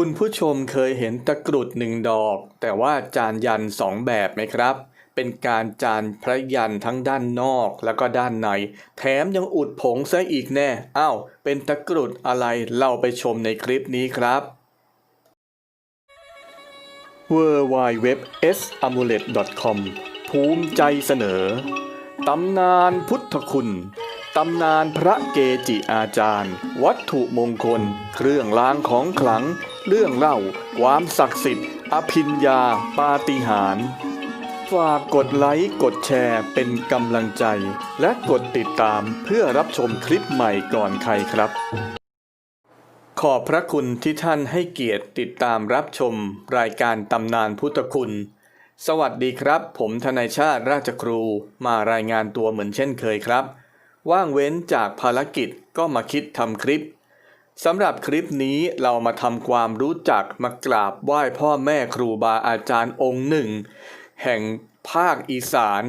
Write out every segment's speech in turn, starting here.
คุณผู้ชมเคยเห็นตะกรุดหนึ่งดอก แต่ว่าจานยันสองแบบไหมครับ เป็นการจานพระยันทั้งด้านนอกแล้วก็ด้านใน แถมยังอุดผงซะอีกแน่อ้าวเป็นตะกรุดอะไรเราไปชมในคลิปนี้ครับ w w w s a m u l e t c o m ภูมิใจเสนอ ตำนานพุทธคุณ ตำนานพระเกจิอาจารย์ วัตถุมงคล เครื่องรางของขลัง เรื่องเล่าความศักดิ์สิทธิ์ อภิญญาปาฏิหาริย์ฝากกดไลค์กดแชร์เป็นกำลังใจ และกดติดตามเพื่อรับชมคลิปใหม่ก่อนใครครับ ขอบพระคุณที่ท่านให้เกียรติติดตามรับชมรายการตำนานพุทธคุณ สวัสดีครับ ผมทนายชาติราชครูมารายงานตัวเหมือนเช่นเคยครับ ว่างเว้นจากภารกิจก็มาคิดทำคลิป สำหรับคลิปนี้เรามาทำความรู้จักมากราบไหว้พ่อแม่ครูบาอาจารย์องค์หนึ่ง แห่งภาคอีสาน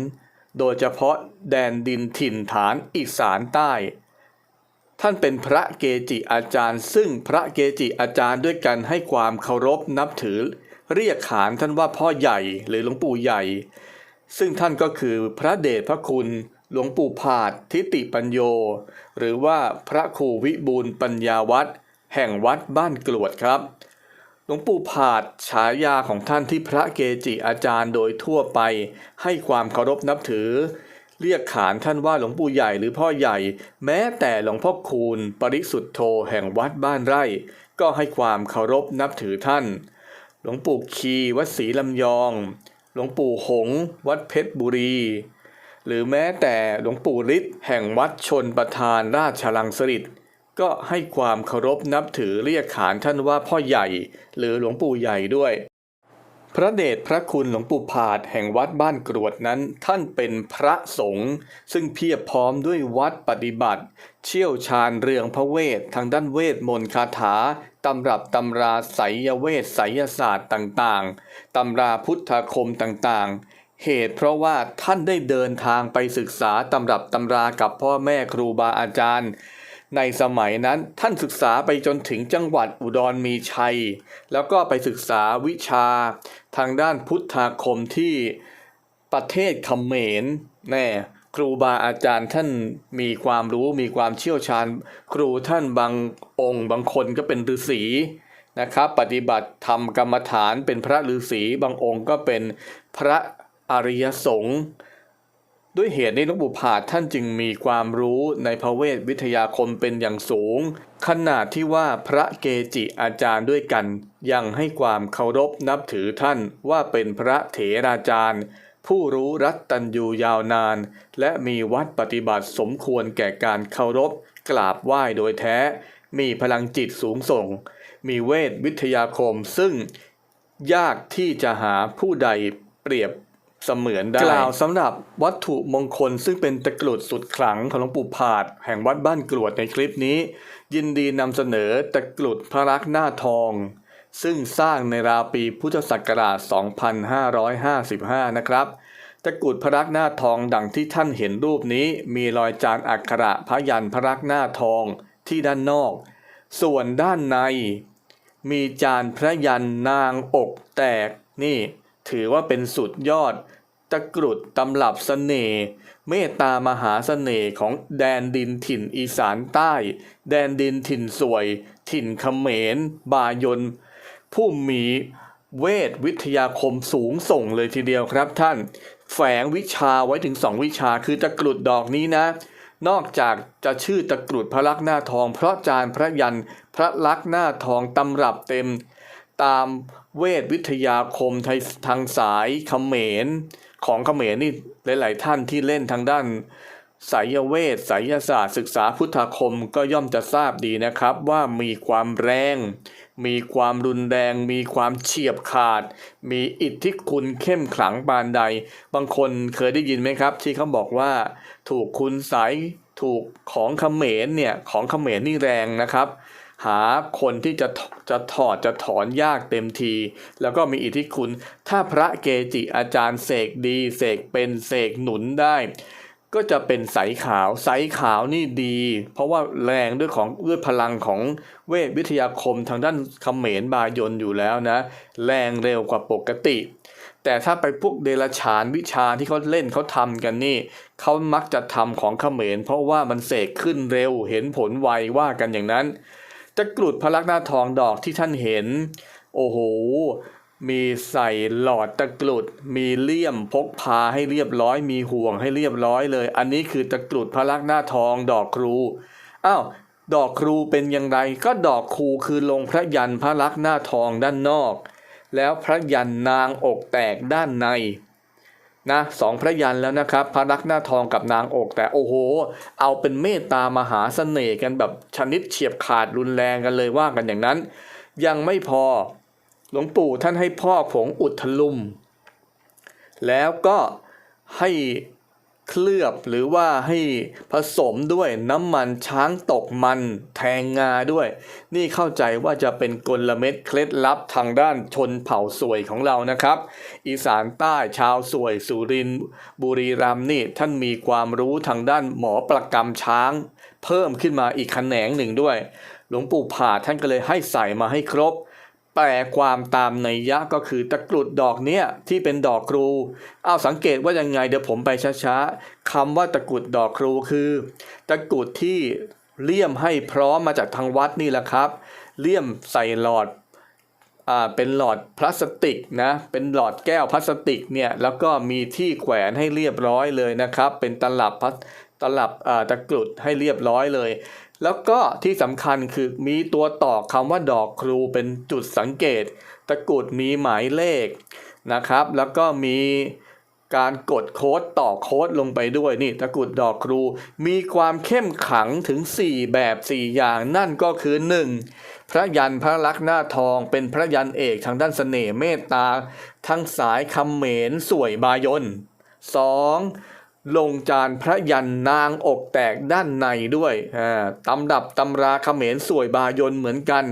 โดยเฉพาะแดนดินถิ่นฐานอีสานใต้ ท่านเป็นพระเกจิอาจารย์ ซึ่งพระเกจิอาจารย์ด้วยกันให้ความเคารพนับถือ เรียกขานท่านว่าพ่อใหญ่หรือหลวงปู่ใหญ่ ซึ่งท่านก็คือพระเดชพระคุณ หลวงปู่ผาดทิติปัญโย หรือว่าพระครูวิบูลปัญญาวัดแห่งวัดบ้านกรวดครับ หลวงปู่ผาดฉายาของท่านที่พระเกจิอาจารย์โดยทั่วไป ให้ความเคารพนับถือ เรียกขานท่านว่าหลวงปู่ใหญ่หรือพ่อใหญ่ แม้แต่หลวงพ่อคูณ ปริสุทธโธแห่งวัดบ้านไร่ ก็ให้ความเคารพนับถือท่าน หลวงปู่คีวัดศรีลำยอง หลวงปู่หง วัดเพชรบุรี หรือแม้แต่หลวงปู่ฤทธิ์แห่งวัดชนประทานราชลังสฤษดิ์ก็ให้ความเคารพนับถือเรียกขานท่านว่าพ่อใหญ่ หรือหลวงปู่ใหญ่ด้วย พระเดชพระคุณหลวงปู่ผาดแห่งวัดบ้านกรวดนั้น ท่านเป็นพระสงฆ์ซึ่งเพียบพร้อมด้วยวัดปฏิบัติ เชี่ยวชาญเรื่องพระเวททางด้านเวทมนต์คาถาตำรับตำราไสยเวทไสยศาสตร์ต่างๆตำราพุทธาคมต่างๆ เหตุเพราะว่าท่านได้เดินทางไปศึกษาตำรับตำรากับพ่อแม่ครูบาอาจารย์ ในสมัยนั้นท่านศึกษาไปจนถึงจังหวัดอุดรมีชัย แล้วก็ไปศึกษาวิชา ทางด้านพุทธาคมที่ประเทศเขมรแน่ครูบาอาจารย์ท่านมีความรู้มีความเชี่ยวชาญ ครูท่านบางองค์ บางคนก็เป็นฤาษีนะครับ ปฏิบัติทำกรรมฐานเป็นพระฤาษีบางองค์ก็เป็นพระ อริยสงฆ์ด้วยเหตุนี้หลวงปู่ผาดท่านจึงมีความรู้ในพระเวทวิทยาคมเป็นอย่างสูง ขนาดที่ว่าพระเกจิอาจารย์ด้วยกัน ยังให้ความเคารพนับถือท่านว่าเป็นพระเถราจารย์ ผู้รู้รัตตัญญูยาวนาน และมีวัดปฏิบัติสมควรแก่การเคารพ กราบไหว้โดยแท้ มีพลังจิตสูงส่ง มีเวทวิทยาคมซึ่งยากที่จะหาผู้ใดเปรียบ เสมือนได้กล่าวสำหรับวัตถุมงคลซึ่งเป็นตะกรุดสุดขลังของหลวงปู่ผาด แห่งวัดบ้านกรวดในคลิปนี้ ยินดีนำเสนอตะกรุดพระลักษณ์หน้าทอง ซึ่งสร้างในราวปีพุทธศักราช 2555 นะครับตะกรุดพระลักษณ์หน้าทองดังที่ท่านเห็นรูปนี้ มีรอยจานอักขระพระยันพระลักษณ์หน้าทองที่ด้านนอก ส่วนด้านใน มีจานพระยันนางอกแตกนี่ ถือว่าเป็นสุดยอดตะกรุดตำรับเสน่ห์เมตตามหาเสน่ห์ของแดนดินถิ่นอีสานใต้ แดนดินถิ่นสวย ถิ่นเขมร บายน ผู้มีเวทวิทยาคมสูงส่งเลยทีเดียวครับท่าน แฝงวิชาไว้ถึงสองวิชาคือตะกรุดดอกนี้นะ นอกจากจะชื่อตะกรุดพระลักษณ์หน้าทอง เพราะจานพระยันพระลักษณ์หน้าทองตำรับเต็ม ตามเวทวิทยาคมทยทางสายเขมรของเขมรนี่หลาย ๆ ท่านที่เล่นทางด้านไสยเวทไสยศาสตร์ศึกษาพุทธาคมก็ย่อมจะทราบดีนะครับว่ามีความแรง มีความรุนแรง มีความเฉียบขาด มีอิทธิคุณเข้มขลังปานใด บางคนเคยได้ยินไหมครับ ที่เขาบอกว่า ถูกคุณไสยถูกของเขมรเนี่ยของเขมรนี่แรงนะครับ หาคนที่จะถจะถอดจะถอนยากเต็มที แล้วก็มีอิทธิคุณ ถ้าพระเกจิอาจารย์เสกดี เสกเป็นเสกหนุนได้ ก็จะเป็นใสขาวใสขาวนี่ดี เพราะว่าแรงด้วยของด้วยพลังของเวทวิทยาคมทางด้านเขมรบายนอยู่แล้วนะ แรงเร็วกว่าปกติแต่ถ้าไปพวกเดรัจฉานวิชาที่เขาเล่นเขาทำกันนี่เขามักจะทำของเขมรเพราะว่ามันเสกขึ้นเร็วเห็นผลไวว่ากันอย่างนั้น ตะกรุดพระลักษณ์หน้าทองดอกที่ท่านเห็น โอ้โห มีใส่หลอดตะกรุด มีเลี่ยมพกพาให้เรียบร้อย มีห่วงให้เรียบร้อยเลย อันนี้คือตะกรุดพระลักษณ์หน้าทองดอกครู อ้าว ดอกครูเป็นอย่างไร ก็ดอกครูคือลงพระยันพระลักษณ์หน้าทองด้านนอก แล้วพระยันนางอกแตกด้านใน นะสองพระยันแล้วนะครับ พระรักหน้าทองกับนางอกแต่โอ้โห เอาเป็นเมตตามหาเสน่ห์กันแบบชนิดเฉียบขาดรุนแรงกันเลยว่ากันอย่างนั้น ยังไม่พอหลวงปู่ท่านให้พ่อผงอุดทลุม แล้วก็ให้ เคลือบหรือว่าให้ผสมด้วยน้ำมันช้างตกมันแทงงาด้วย นี่เข้าใจว่าจะเป็นกลเม็ดเคล็ดลับทางด้านชนเผ่าสวยของเรานะครับ อีสานใต้ชาวสวยสุรินบุรีรัมนี่ท่านมีความรู้ทางด้านหมอประกำช้าง เพิ่มขึ้นมาอีกแขนงหนึ่งด้วย หลวงปู่ผาท่านก็เลยให้ใส่มาให้ครบ แปลความตามในยะก็คือตะกรุดดอกเนี้ยที่เป็นดอกครู เอาสังเกตว่ายังไงเดี๋ยวผมไปช้าๆคำว่าตะกรุดดอกครูคือ ตะกรุดที่เลี่ยมให้พร้อมมาจากทางวัดนี่แหละครับ เลี่ยมใส่หลอดอ่าเป็นหลอดพลาสติกนะเป็นหลอดแก้วพลาสติกเนี่ยแล้วก็มีที่แขวนให้เรียบร้อยเลยนะครับ เป็นตลับพลาตลับอ่าตะกรุดให้เรียบร้อยเลย แล้วก็ที่สำคัญคือมีตัวต่อคำว่าดอกครูเป็นจุดสังเกต ตะกรุดมีหมายเลขนะครับ แล้วก็มีการกดโค้ดต่อโค้ดลงไปด้วยนี่ตะกรุดดอกครู มีความเข้มขังถึง 4 แบบ 4 อย่างนั่นก็คือ 1. พระยันพระลักษณ์หน้าทองเป็นพระยันเอกทางด้านเสน่ห์เมตตา ทั้งสายคำเหมนสวยบายน 2. ลงจานพระยันนางอกแตกด้านในด้วยอ่าตำดับตำราเขมรสวยบายนเหมือนกัน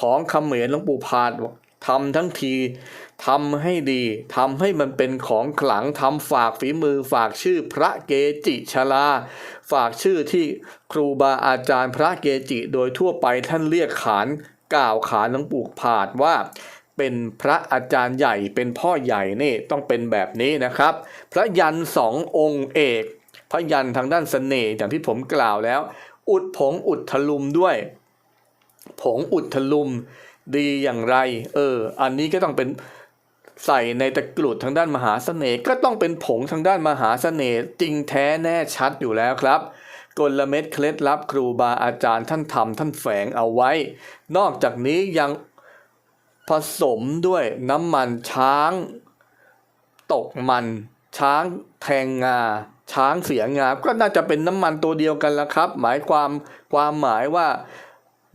ของเขมรหลวงปู่พาดทำทั้งทีทำให้ดีทำให้มันเป็นของขลังทำฝากฝีมือฝากชื่อพระเกจิชลา ฝากชื่อที่ครูบาอาจารย์พระเกจิโดยทั่วไปท่านเรียกขานกล่าวขานหลวงปู่ผาดว่า เป็นพระอาจารย์ใหญ่เป็นพ่อใหญ่นี่ต้องเป็นแบบนี้นะครับ พระยันสององค์เอก พระยันทางด้านเสน่ห์อย่างที่ผมกล่าวแล้ว อุดผงอุดทลุมด้วย ผงอุดทลุมดีอย่างไร เออ อันนี้ก็ต้องเป็นใส่ในตะกรุดทางด้านมหาเสน่ห์ก็ต้องเป็นผงทางด้านมหาเสน่ห์จริงแท้แน่ชัดอยู่แล้วครับกลเม็ดเคล็ดลับครูบาอาจารย์ท่านทำท่านแฝงเอาไว้ นอกจากนี้ยัง ผสมด้วยน้ำมันช้าง ตกมัน ช้างแทงงา ช้างเสียงา ก็น่าจะเป็นน้ำมันตัวเดียวกันละครับ หมายความความหมายว่า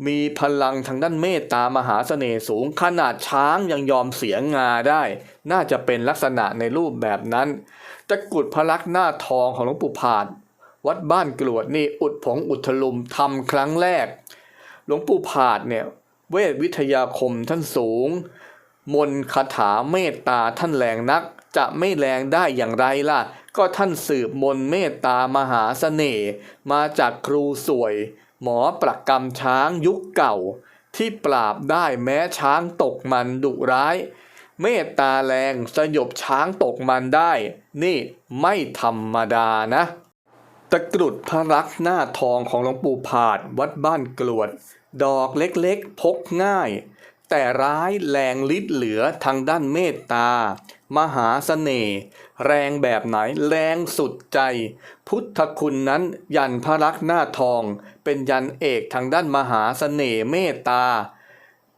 มีพลังทางด้านเมตตามหาเสน่ห์สูง ขนาดช้างยังยอมเสียงาได้ น่าจะเป็นลักษณะในรูปแบบนั้นตะกรุดพระลักษณ์หน้าทองของหลวงปู่ผาด วัดบ้านกรวดนี่อุดผงอุดทลุมทำครั้งแรก หลวงปู่ผาดเนี่ย เวทวิทยาคมท่านสูง มนคาถาเมตตาท่านแรงนัก จะไม่แรงได้อย่างไรล่ะ ก็ท่านสืบมนต์เมตตามหาเสน่ห์มาจากครูสวย หมอประกำช้างยุคเก่า ที่ปราบได้แม้ช้างตกมันดุร้าย เมตตาแรงสยบช้างตกมันได้ นี่ไม่ธรรมดานะ ตะกรุดพระลักษณ์หน้าทองของหลวงปู่ผาดวัดบ้านกรวด ดอกเล็กๆ พกง่าย แต่ร้ายแรงลิดเหลือทางด้านเมตตา มหาเสน่ห์แรงแบบไหนแรงสุดใจ พุทธคุณนั้นยันพระลักษณ์หน้าทอง เป็นยันเอกทางด้านมหาเสน่ห์เมตตา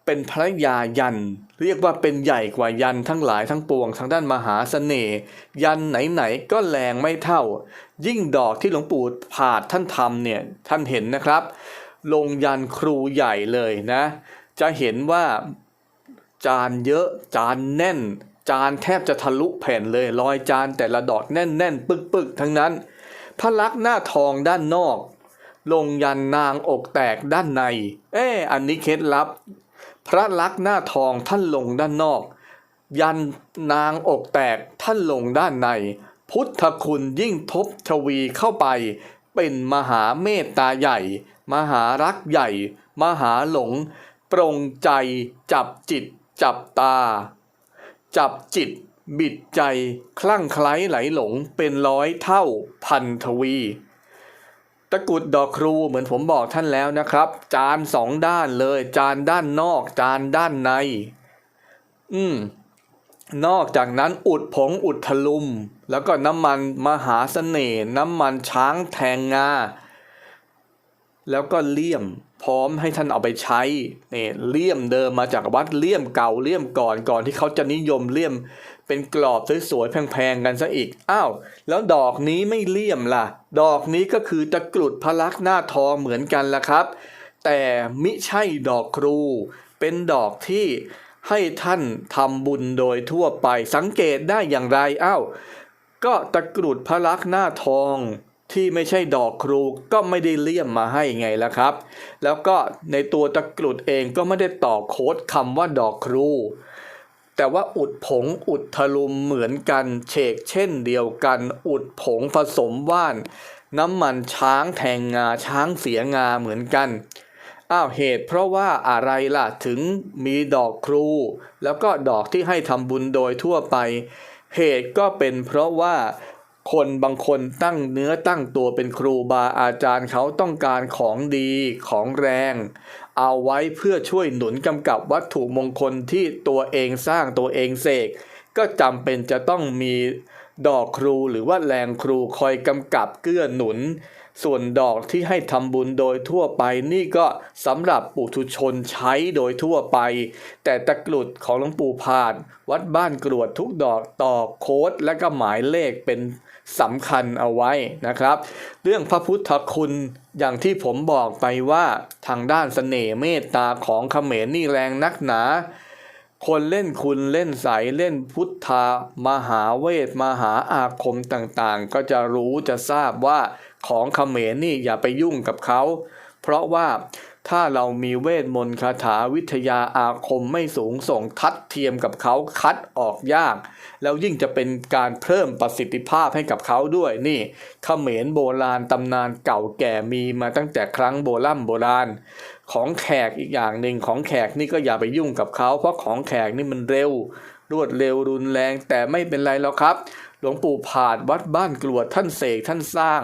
เป็นพระยายัน เรียกว่าเป็นใหญ่กว่ายันทั้งหลายทั้งปวงทางด้านมหาเสน่ห์ยันไหนๆก็แรงไม่เท่า ยิ่งดอกที่หลวงปู่ผาดท่านทำเนี่ยท่านเห็นนะครับ ลงยันครูใหญ่เลยนะ จะเห็นว่าจานเยอะจานแน่น จานแทบจะทะลุแผ่นเลยรอยจานแต่ละดอกแน่นๆ ปึกๆ ทั้งนั้น พระลักษณ์หน้าทองด้านนอก ลงยันนางอกแตกด้านใน เอ๊อันนี้เคล็ดลับ พระลักษณ์หน้าทองท่านลงด้านนอก ยันนางอกแตกท่านลงด้านใน พุทธคุณยิ่งทบทวีเข้าไป เป็นมหาเมตตาใหญ่ มหารักใหญ่ มหาหลง ปรงใจ จับจิต จับตา จับจิต บิดใจ คลั่งไคล้ไหลหลงเป็นร้อยเท่าพันทวี ตะกุดดอกครูเหมือนผมบอกท่านแล้วนะครับ จานสองด้านเลย จานด้านนอก จานด้านใน อืมนอกจากนั้นอุดผงอุดทะลุม แล้วก็น้ำมันมหาเสน่ห์น้ำมันช้างแทงงา แล้วก็เลี่ยมพร้อมให้ท่านเอาไปใช้เนี่ยเลี่ยมเดิมมาจากวัดเลี่ยมเก่าเลี่ยมก่อนก่อนที่เขาจะนิยมเลี่ยมเป็นกรอบสวยๆแพงๆกันซะอีกอ้าวแล้วดอกนี้ไม่เลี่ยมล่ะ ดอกนี้ก็คือตะกรุดพระลักษณ์หน้าทองเหมือนกันล่ะครับ แต่มิใช่ดอกครู เป็นดอกที่ให้ท่านทำบุญโดยทั่วไปสังเกตได้อย่างไรอ้าวก็ตะกรุดพระลักษณ์หน้าทอง ที่ไม่ใช่ดอกครูก็ไม่ได้เลี่ยมมาให้ไงล่ะครับ แล้วก็ในตัวตะกรุดเองก็ไม่ได้ต่อโค้ดคำว่าดอกครู แต่ว่าอุดผงอุดทะลุมเหมือนกันเฉกเช่นเดียวกัน อุดผงผสมว่าน น้ำมันช้างแทงงาช้างเสียงาเหมือนกันอ้าวเหตุเพราะว่าอะไรล่ะถึงมีดอกครู แล้วก็ดอกที่ให้ทำบุญโดยทั่วไป เหตุก็เป็นเพราะว่า คนบางคนตั้งเนื้อตั้งตัวเป็นครูบาอาจารย์เขาต้องการของดีของแรง เอาไว้เพื่อช่วยหนุนกำกับวัตถุมงคลที่ตัวเองสร้างตัวเองเสก ก็จำเป็นจะต้องมีดอกครูหรือว่าแรงครูคอยกำกับเกื้อหนุน ส่วนดอกที่ให้ทำบุญโดยทั่วไปนี่ก็สำหรับปุถุชนใช้โดยทั่วไป แต่ตะกรุดของหลวงปู่พาด วัดบ้านกรวดทุกดอกต่อโค้ดและก็หมายเลขเป็นสำคัญเอาไว้นะครับ เรื่องพระพุทธคุณอย่างที่ผมบอกไปว่าทางด้านเสน่ห์เมตตาของเขมรนี่แรงนักหนา คนเล่นคุณเล่นใสเล่นพุทธามหาเวทมหาอาคมต่างๆ ก็จะรู้จะทราบว่า ของเขมรนี่อย่าไปยุ่งกับเขา เพราะว่าถ้าเรามีเวทมนต์คาถาวิทยาอาคมไม่สูงส่งทัดเทียมกับเขาคัดออกยาก แล้วยิ่งจะเป็นการเพิ่มประสิทธิภาพให้กับเขาด้วยนี่เขมรโบราณตำนานเก่าแก่มีมาตั้งแต่ครั้งโบราณโบราณ ของแขกอีกอย่างหนึ่งของแขกนี่ก็อย่าไปยุ่งกับเขา เพราะของแขกนี่มันเร็ว รวดเร็วรุนแรงแต่ไม่เป็นไรแล้วครับ หลวงปู่ผาดวัดบ้านกรวดท่านเสกท่านสร้าง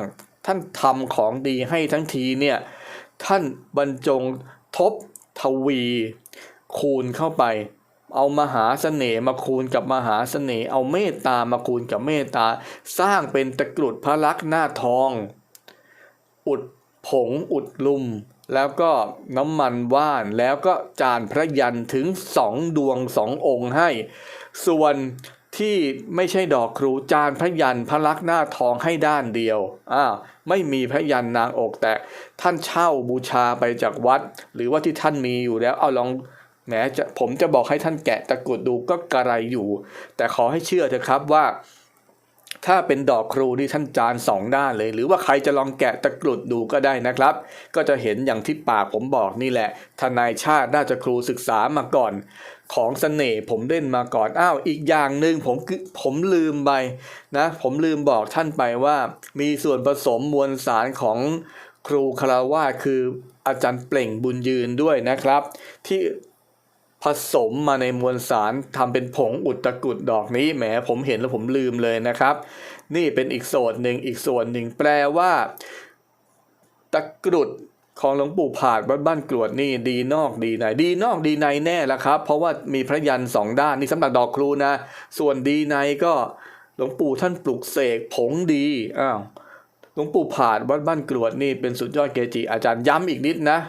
ท่านทำของดีให้ทั้งทีเนี่ยท่านบรรจงทบทวี คูณเข้าไป เอามหาเสน่ห์มาคูณกับมหาเสน่ห์เอาเมตตามาคูณกับเมตตา สร้างเป็นตะกรุดพระลักษณ์หน้าทอง อุดผงอุดลุม แล้วก็น้ำมันว่านแล้วก็จานพระยันถึงสองดวงสององค์ให้ ส่วนที่ไม่ใช่ดอกครูจานพระยันพระลักษณ์หน้าทองให้ด้านเดียวอ้าว ไม่มีพระยันนางอกแตก ท่านเช่าบูชาไปจากวัด หรือว่าที่ท่านมีอยู่แล้วเอาลองแหมจะผมจะบอกให้ท่านแกะตะกรุดดูก็กระไรอยู่ แต่ขอให้เชื่อเถอะครับว่า ถ้าเป็นดอกครูที่ท่านจานสองด้านเลย หรือว่าใครจะลองแกะตะกรุดดูก็ได้นะครับ ก็จะเห็นอย่างที่ปากผมบอกนี่แหละ ทนายชาติน่าจะครูศึกษามาก่อน ของเสน่ห์ผมเล่นมาก่อน อ้าว อีกอย่างหนึ่งผมผมลืมไปนะ ผมลืมบอกท่านไปว่ามีส่วนผสมมวลสารของครูคาราวาคืออาจารย์เปล่งบุญยืนด้วยนะครับ ที่ ผสมมาในมวลสารทำเป็นผงอุดตะกุดดอกนี้แหมผมเห็นแล้วผมลืมเลยนะครับ นี่เป็นอีกส่วนหนึ่งอีกส่วนหนึ่งแปลว่า ตะกรุดของหลวงปู่ผาดวัดบ้านกรวดนี่ดีนอกดีในดีนอกดีในแน่ล้วครับ เพราะว่ามีพระยันสองด้านนี่สำหรับดอกครูนะ ส่วนดีในก็หลวงปู่ท่านปลุกเสกผงดีอ้าวหลวงปู่ผาดวัดบ้านกรวดนี่เป็นสุดยอดเกจิอาจารย์ย้ำอีกนิดนะ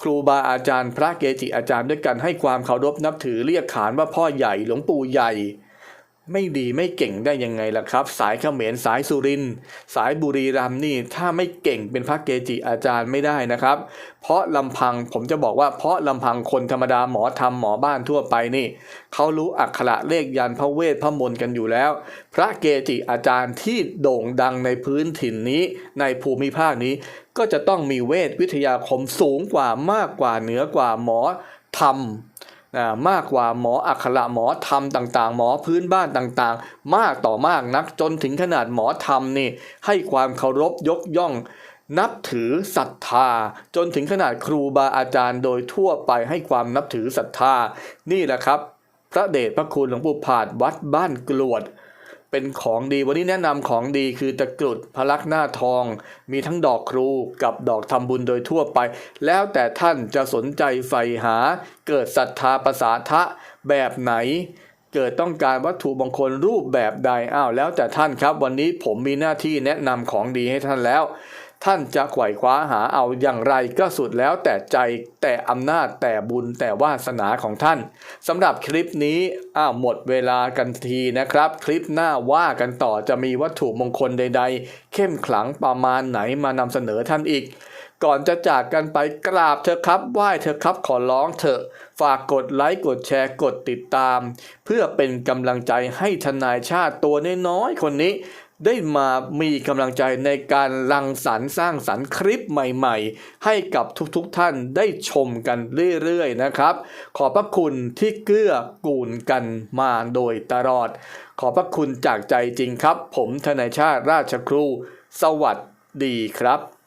ครูบาอาจารย์พระเกจิอาจารย์ด้วยกันให้ความเคารพนับถือเรียกขานว่าพ่อใหญ่หลวงปู่ใหญ่ ไม่ดีไม่เก่งได้ยังไงล่ะครับ สายเขมรสายสุรินสายบุรีรัมนี่ถ้าไม่เก่งเป็นพระเกจิอาจารย์ไม่ได้นะครับ เพราะลำพังผมจะบอกว่าเพราะลำพังคนธรรมดาหมอธรรมหมอบ้านทั่วไปนี่เขารู้อักขระเลขยันพระเวทพระมนต์กันอยู่แล้ว พระเกจิอาจารย์ที่โด่งดังในพื้นถิ่นนี้ในภูมิภาคนี้ ก็จะต้องมีเวทวิทยาคมสูงกว่ามากกว่าเหนือกว่าหมอธรรม มากกว่าหมออักขระหมอธรรมต่างๆ หมอพื้นบ้านต่างๆ มากต่อมากนักจนถึงขนาดหมอธรรมนี่ให้ความเคารพยกย่อง นับถือศรัทธา จนถึงขนาดครูบาอาจารย์โดยทั่วไปให้ความนับถือศรัทธา นี่แหละครับ พระเดชพระคุณหลวงปู่ผาดวัดบ้านกลวด เป็นของดีวันนี้แนะนำของดีคือตะกรุดพลักหน้าทอง มีทั้งดอกครูกับดอกทำบุญโดยทั่วไป แล้วแต่ท่านจะสนใจใฝ่หา เกิดศรัทธาประสาทะแบบไหน เกิดต้องการวัตถุมงคลรูปแบบใดอ้าวแล้วแต่ท่านครับ วันนี้ผมมีหน้าที่แนะนำของดีให้ท่านแล้ว ท่านจะไขว่คว้าหาเอาอย่างไรก็สุดแล้วแต่ใจแต่อำนาจแต่บุญแต่วาสนาของท่านสำหรับคลิปนี้อ้าวหมดเวลากันทีนะครับ คลิปหน้าว่ากันต่อจะมีวัตถุมงคลใด ๆ เข้มขลังประมาณไหนมานำเสนอท่านอีก ก่อนจะจากกันไปกราบเถอครับไหว้เถอครับขอร้องเถอะ ฝากกดไลค์กดแชร์กดติดตาม เพื่อเป็นกำลังใจให้ทนายชาติตัวน้อยๆคนนี้ ได้มามีกำลังใจในการรังสรรค์สร้างสรรค์คลิปใหม่ๆ ให้กับทุกๆท่านได้ชมกันเรื่อยๆนะครับ ขอบพระคุณที่เกื้อกูลกันมาโดยตลอด ขอบพระคุณจากใจจริงครับ ผมทนายชาติราชครู สวัสดีครับ